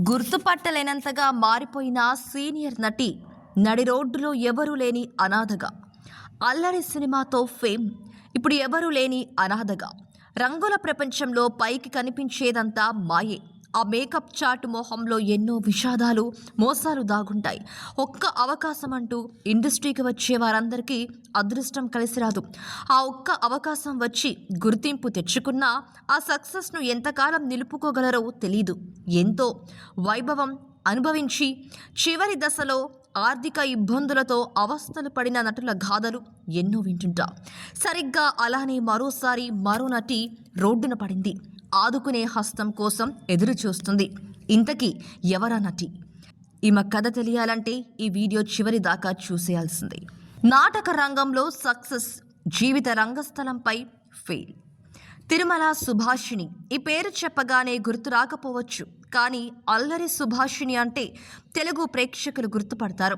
గుర్తుపట్టలేనంతగా మారిపోయిన సీనియర్ నటి నడి రోడ్డులో ఎవరూ లేని అనాథగా. అల్లరి సినిమాతో ఫేమ్. ఇప్పుడు ఎవరూ లేని అనాథగా. రంగుల ప్రపంచంలో పైకి కనిపించేదంతా మాయే. ఆ మేకప్ చాట్ మొహంలో ఎన్నో విషాదాలు మోసాలు దాగుంటాయి. ఒక్క అవకాశం అంటూ ఇండస్ట్రీకి వచ్చే వారందరికీ అదృష్టం కలిసి రాదు. ఆ ఒక్క అవకాశం వచ్చి గుర్తింపు తెచ్చుకున్నా ఆ సక్సెస్ను ఎంతకాలం నిలుపుకోగలరో తెలీదు. ఎంతో వైభవం అనుభవించి చివరి దశలో ఆర్థిక ఇబ్బందులతో అవస్థలు పడిన నటుల గాథలు ఎన్నో వింటుంటాం. సరిగ్గా అలానే మరోసారి మరో నటి రోడ్డున పడింది. ఆదుకునే హస్తం కోసం ఎదురు చూస్తుంది ఇంతకీ ఎవరా నటి? ఈమె కథ తెలియాలంటే ఈ వీడియో చివరి దాకా చూసేయాల్సిందే. నాటక రంగంలో సక్సెస్ జీవిత రంగస్థలంపై ఫెయిల్. తిరుమల సుభాషిణి. ఈ పేరు చెప్పగానే గుర్తు రాకపోవచ్చు కానీ అల్లరి సుభాషిణి అంటే తెలుగు ప్రేక్షకులు గుర్తుపడతారు.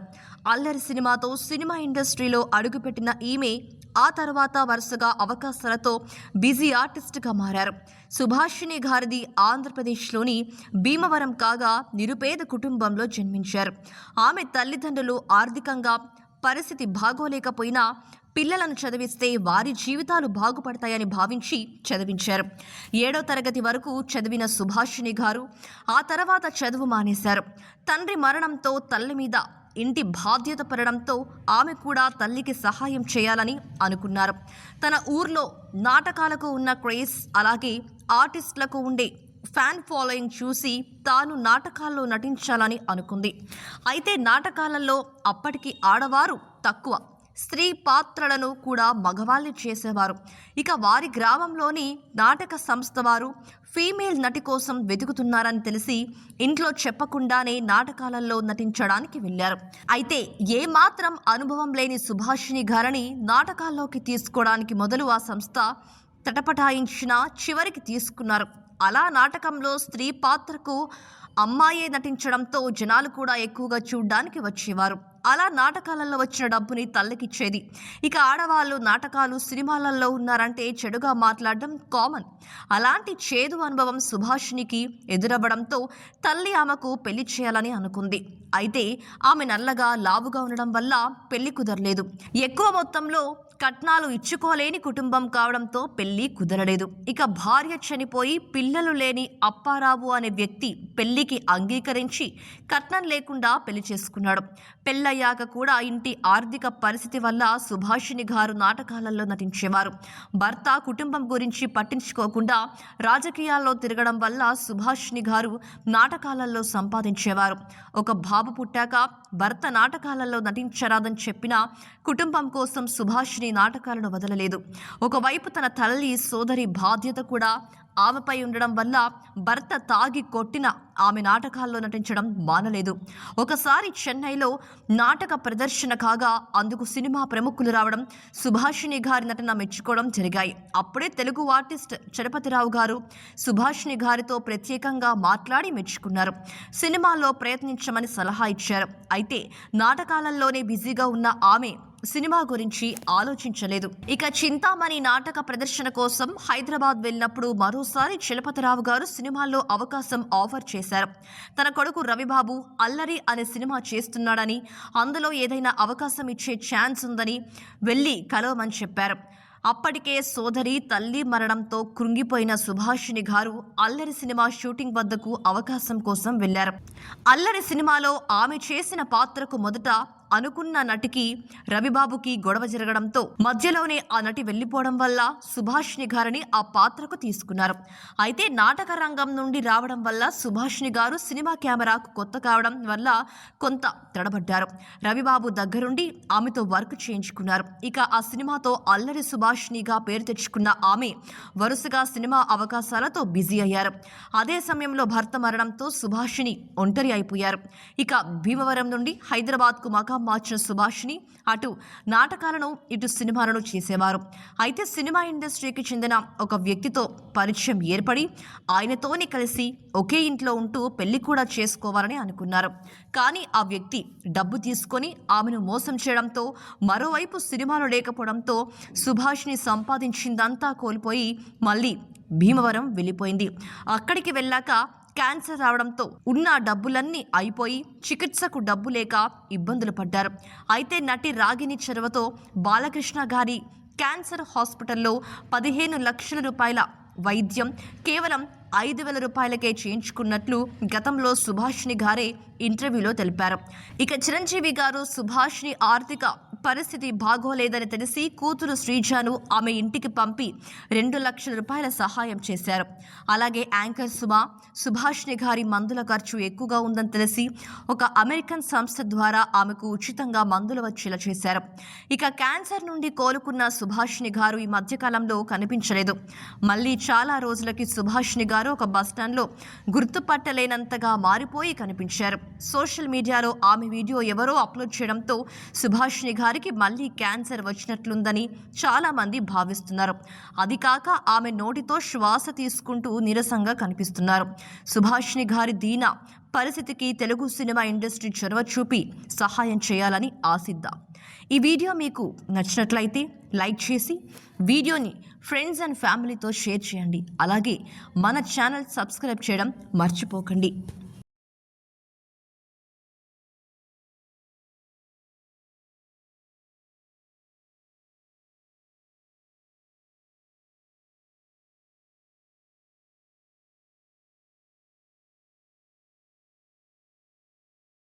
అల్లరి సినిమాతో సినిమా ఇండస్ట్రీలో అడుగుపెట్టిన ఈమె ఆ తర్వాత వరుసగా అవకాశాలతో బిజీ ఆర్టిస్ట్గా మారారు. సుభాషిణి గారిది ఆంధ్రప్రదేశ్లోని భీమవరం కాగా నిరుపేద కుటుంబంలో జన్మించారు. ఆమె తల్లిదండ్రులు ఆర్థికంగా పరిస్థితి బాగోలేకపోయినా పిల్లలను చదివిస్తే వారి జీవితాలు బాగుపడతాయని భావించి చదివించారు. ఏడో తరగతి వరకు చదివిన సుభాషిణి గారు ఆ తర్వాత చదువు మానేశారు. తండ్రి మరణంతో తల్లి మీద ఇంటి బాధ్యత పడడంతో ఆమె కూడా తల్లికి సహాయం చేయాలని అనుకున్నారు. తన ఊర్లో నాటకాలకు ఉన్న క్రేజ్ అలాగే ఆర్టిస్టులకు ఉండే ఫ్యాన్ ఫాలోయింగ్ చూసి తాను నాటకాల్లో నటించాలని అనుకుంది. అయితే నాటకాలలో అప్పటికి ఆడవారు తక్కువ. స్త్రీ పాత్రలను కూడా మగవాళ్ళు చేసేవారు. ఇక వారి గ్రామంలోని నాటక సంస్థ వారు ఫీమేల్ నటి కోసం వెతుకుతున్నారని తెలిసి ఇంట్లో చెప్పకుండానే నాటకాలలో నటించడానికి వెళ్ళారు. అయితే ఏమాత్రం అనుభవం లేని సుభాషిణి గారిని నాటకాల్లోకి తీసుకోవడానికి మొదలు ఆ సంస్థ తటపటాయించిన చివరికి తీసుకున్నారు. అలా నాటకంలో స్త్రీ పాత్రకు అమ్మాయే నటించడంతో జనాలు కూడా ఎక్కువగా చూడ్డానికి వచ్చేవారు. అలా నాటకాలలో వచ్చిన డబ్బుని తల్లికిచ్చేది. ఇక ఆడవాళ్ళు నాటకాలు సినిమాలలో ఉన్నారంటే చెడుగా మాట్లాడడం కామన్. అలాంటి చేదు అనుభవం సుభాషినికి ఎదురవ్వడంతో తల్లి ఆమెకు పెళ్ళి చేయాలని అనుకుంది. అయితే ఆమె నల్లగా లావుగా ఉండడం వల్ల పెళ్ళి కుదరలేదు. ఎక్కువ మొత్తంలో కట్నాలు ఇచ్చుకోలేని కుటుంబం కావడంతో పెళ్ళి కుదరలేదు. ఇక భార్య చనిపోయి పిల్లలు లేని అప్పారావు అనే వ్యక్తి పెళ్ళికి అంగీకరించి కట్నం లేకుండా పెళ్ళి చేసుకున్నాడు. పెళ్ళయ్యాక కూడా ఇంటి ఆర్థిక పరిస్థితి వల్ల సుభాషిణి గారు నాటకాలలో నటించేవారు. భర్త కుటుంబం గురించి పట్టించుకోకుండా రాజకీయాల్లో తిరగడం వల్ల సుభాషిణి గారు నాటకాలలో సంపాదించేవారు. ఒక బాబు పుట్టాక భర్త నాటకాలలో నటించరాదని చెప్పినా కుటుంబం కోసం సుభాషిణి నాటకాలను వదలలేదు. ఒకవైపు తన తల్లి సోదరి బాధ్యత కూడా ఆమెపై ఉండడం వల్ల భర్త తాగి కొట్టిన ఆమె నాటకాల్లో నటించడం మానలేదు. ఒకసారి చెన్నైలో నాటక ప్రదర్శన కాగా అందుకు సినిమా ప్రముఖులు రావడం సుభాషిణి గారి నటన మెచ్చుకోవడం జరిగాయి. అప్పుడే తెలుగు ఆర్టిస్ట్ చలపతిరావు గారు సుభాషిణి గారితో ప్రత్యేకంగా మాట్లాడి మెచ్చుకున్నారు. సినిమాలో ప్రయత్నించమని సలహా ఇచ్చారు. అయితే నాటకాలలోనే బిజీగా ఉన్న ఆమె సినిమా గురించి ఆలోచించలేదు. ఇక చింతామణి నాటక ప్రదర్శన కోసం హైదరాబాద్ వెళ్ళినప్పుడు మరోసారి చలపతిరావు గారు సినిమాల్లో అవకాశం ఆఫర్ చేశారు. తన కొడుకు రవిబాబు అల్లరి అనే సినిమా చేస్తున్నాడని అందులో ఏదైనా అవకాశం ఇచ్చే ఛాన్స్ ఉందని వెళ్ళి కలవమని చెప్పారు. అప్పటికే సోదరి తల్లి మరణంతో కృంగిపోయిన సుభాషిణి గారు అల్లరి సినిమా షూటింగ్ వద్దకు అవకాశం కోసం వెళ్ళారు అల్లరి సినిమాలో ఆమె చేసిన పాత్రకు మొదట అనుకున్న నటికి రవిబాబుకి గొడవ జరగడంతో మధ్యలోనే ఆ నటి వెళ్ళిపోవడం వల్ల సుభాష్ని గారిని ఆ పాత్రకు తీసుకున్నారు. అయితే నాటక రంగం నుండి రావడం వల్ల సుభాష్ని గారు సినిమా కెమెరాకు కొత్త కావడం వల్ల కొంత తడబడ్డారు. రవిబాబు దగ్గరుండి ఆమెతో వర్క్ చేయించుకున్నారు. ఇక ఆ సినిమాతో అల్లరి సుభాష్నిగా పేరు తెచ్చుకున్న ఆమె వరుసగా సినిమా అవకాశాలతో బిజీ అయ్యారు. అదే సమయంలో భర్త మరణంతో సుభాషిని ఒంటరి అయిపోయారు. ఇక భీమవరం నుండి హైదరాబాద్కు మకాం మార్చిన సుభాష్ని అటు నాటకాలను ఇటు సినిమాలను చేసేవారు. అయితే సినిమా ఇండస్ట్రీకి చెందిన ఒక వ్యక్తితో పరిచయం ఏర్పడి ఆయనతోనే కలిసి ఒకే ఇంట్లో ఉంటూ పెళ్ళి కూడా చేసుకోవాలని అనుకున్నారు. కానీ ఆ వ్యక్తి డబ్బు తీసుకొని ఆమెను మోసం చేయడంతో మరోవైపు సినిమాలు లేకపోవడంతో సుభాష్ని సంపాదించిందంతా కోల్పోయి మళ్ళీ భీమవరం వెళ్ళిపోయింది. అక్కడికి వెళ్ళాక క్యాన్సర్ రావడంతో ఉన్న డబ్బులన్నీ అయిపోయి చికిత్సకు డబ్బు లేక ఇబ్బందులు పడ్డారు. అయితే నటి రాగిని చెరవతో బాలకృష్ణ గారి క్యాన్సర్ హాస్పిటల్లో పదిహేను లక్షల రూపాయల వైద్యం కేవలం ఐదు వేల రూపాయలకే చేయించుకున్నట్లు గతంలో సుభాష్ని గారే ఇంటర్వ్యూలో తెలిపారు. ఇక చిరంజీవి గారు సుభాష్ని ఆర్థిక పరిస్థితి బాగోలేదని తెలిసి కూతురు శ్రీజాను ఆమె ఇంటికి పంపి రెండు లక్షల రూపాయల సహాయం చేశారు. అలాగే యాంకర్ సుమ సుభాష్ని గారి మందుల ఖర్చు ఎక్కువగా ఉందని తెలిసి ఒక అమెరికన్ సంస్థ ద్వారా ఆమెకు ఉచితంగా మందులు వచ్చేలా చేశారు. ఇక క్యాన్సర్ నుండి కోలుకున్న సుభాష్ని గారు ఈ మధ్యకాలంలో కనిపించలేదు. మళ్ళీ చాలా రోజులకి సుభాష్ని గారు ఒక బస్టాండ్లో గుర్తుపట్టలేనంతగా మారిపోయి కనిపించారు. సోషల్ మీడియాలో ఆమె వీడియో ఎవరో అప్లోడ్ చేయడంతో సుభాష్ని గారు వారికి మళ్ళీ క్యాన్సర్ వచ్చినట్లుందని చాలామంది భావిస్తున్నారు. అది కాక ఆమె నోటితో శ్వాస తీసుకుంటూ నీరసంగా కనిపిస్తున్నారు. సుభాష్ని గారి దీన పరిస్థితికి తెలుగు సినిమా ఇండస్ట్రీ చొరవ చూపి సహాయం చేయాలని ఆశిద్దాం. ఈ వీడియో మీకు నచ్చినట్లయితే లైక్ చేసి వీడియోని ఫ్రెండ్స్ అండ్ ఫ్యామిలీతో షేర్ చేయండి. అలాగే మన ఛానల్ సబ్స్క్రైబ్ చేయడం మర్చిపోకండి.